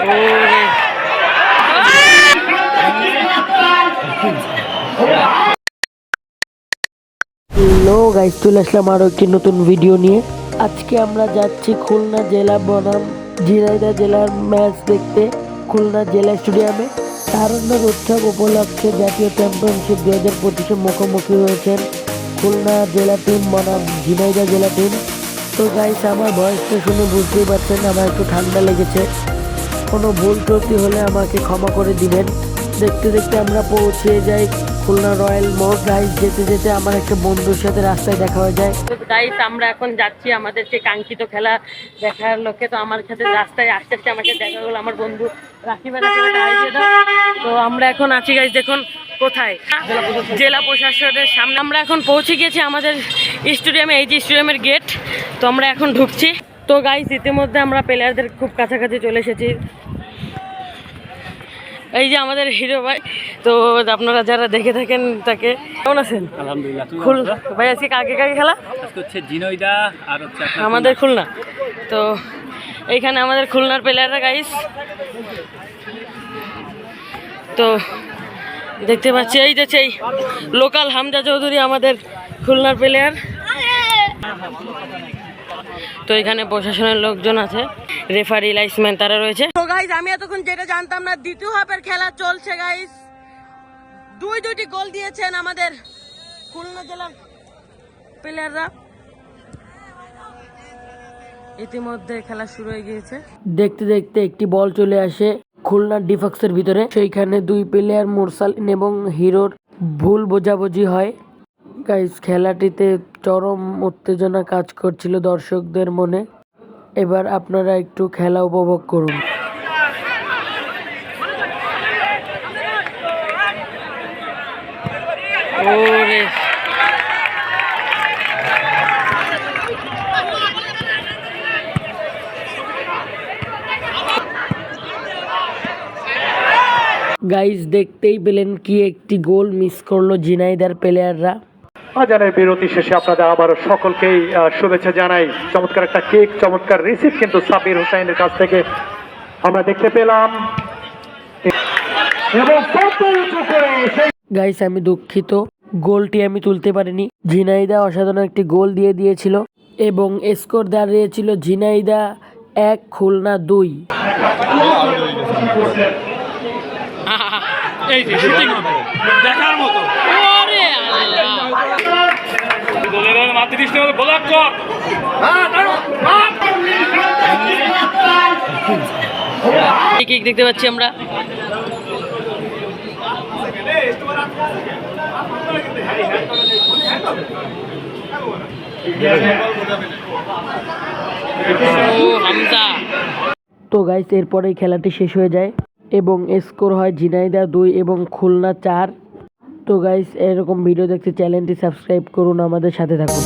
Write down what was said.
Hello guys চলে আসলাম আরও একটি নতুন ভিডিও নিয়ে। আজকে আমরা যাচ্ছি খুলনা জেলা বনাম ঝিনাইদহ জেলার ম্যাচ দেখতে, খুলনা জেলা স্টেডিয়ামে তারুণ্যের উৎসব উপলক্ষে জাতীয় চ্যাম্পিয়নশিপ দু হাজার পঁচিশে মুখোমুখি হয়েছেন খুলনা জেলা টিম বনাম ঝিনাইদহ জেলা টিম তো গাইস আমার ভয়েসটা শুনে বুঝতেই পারছেন, আমার একটু ঠান্ডা লেগেছে। কোনো ভুল ত্রুটি হলে আমাকে ক্ষমা করে দিবেন। দেখতে দেখতে আমরা পৌঁছে যাই খুলনা রয়্যাল মোড় গাইস যেতে যেতে আমার একটা বন্ধুর সাথে রাস্তায় দেখা হয়ে যায়। গাইস আমরা এখন যাচ্ছি আমাদের যে কাঙ্ক্ষিত খেলা দেখার লোকে তো আমার সাথে রাস্তায় আস্তে আস্তে আমাকে দেখা গেলো আমার বন্ধু রাখিবা রাখিবা হাই দাও। তো আমরা এখন আছি গাইস দেখুন কোথায়? জেলা প্রশাসনের সামনে। আমরা এখন পৌঁছে গেছি আমাদের স্টেডিয়ামে, এই যে স্টেডিয়ামের গেট তো আমরা এখন ঢুকছি। তো গাইস ইতিমধ্যে আমরা প্লেয়ারদের খুব কাছাকাছি চলে এসেছি। এই যে আমাদের হিরো ভাই তো আপনারা যারা দেখে থাকেন তাকে কেমন আছেন? আলহামদুলিল্লাহ? ভাই আজকে কাকে কাকে খেলা? হচ্ছে জিনইদা আর হচ্ছে আমাদের খুলনা। তো এইখানে আমাদের খুলনার প্লেয়াররা গাইস তো দেখতে পাচ্ছি এই যে সেই লোকাল হামজা চৌধুরী আমাদের খুলনার প্লেয়ার তো এখানে প্রশাসনের লোকজন আছে রেফারি লাইসম্যান তারা রয়েছে। তো গাইস আমি এতক্ষণ যেটা জানতাম না দ্বিতীয় হাফের খেলা চলছে গাইস দুই দুইটি গোল দিয়েছেন আমাদের খুলনা জেলার প্লেয়াররা ইতিমধ্যে খেলা শুরু হয়ে গিয়েছে। দেখতে দেখতে একটি বল চলে আসে খুলনা ডিফক্সের ভিতরে। সেইখানে দুই প্লেয়ার মোরসালিন এবং হিরোর ভুল বোঝাবুঝি হয়। গাইস খেলাটিতে চরম উত্তেজনা কাজ করছিল দর্শকদের মনে। এবার আপনারা একটু খেলা উপভোগ করুন। ওরে। গাইস দেখতেই পেলেন কি একটি গোল মিস করল জিনাইদার প্লেয়াররা আজানের বিরতি শেষে আপনাদের আবারও সকলকেই আহ, শুভেচ্ছা জানাই। চমৎকার একটা কেক চমৎকার রিসিভ কিন্তু সাবির হোসাইনের কাছ থেকে আমরা দেখতে পেলাম। এবং কত উঁচু করে সেই গাইস আমি দুঃখিত। গোলটি আমি তুলতে পারিনি। ঝিনাইদা অসাধারণ একটি গোল দিয়ে দিয়েছিল এবং স্কোর দাঁড়িয়েছিল ঝিনাইদা এক খুলনা দুই। এই যে শুটিং হবে। দেখার মতো। দেখতে পাচ্ছি আমরা। তো গাইস এরপরেই খেলাটি শেষ হয়ে যায় এবং স্কোর হয় ঝিনাইদা দুই এবং খুলনা চার। তো গাইস এরকম ভিডিও দেখতে চ্যানেলটি সাবস্ক্রাইব করুন আমাদের সাথে থাকুন।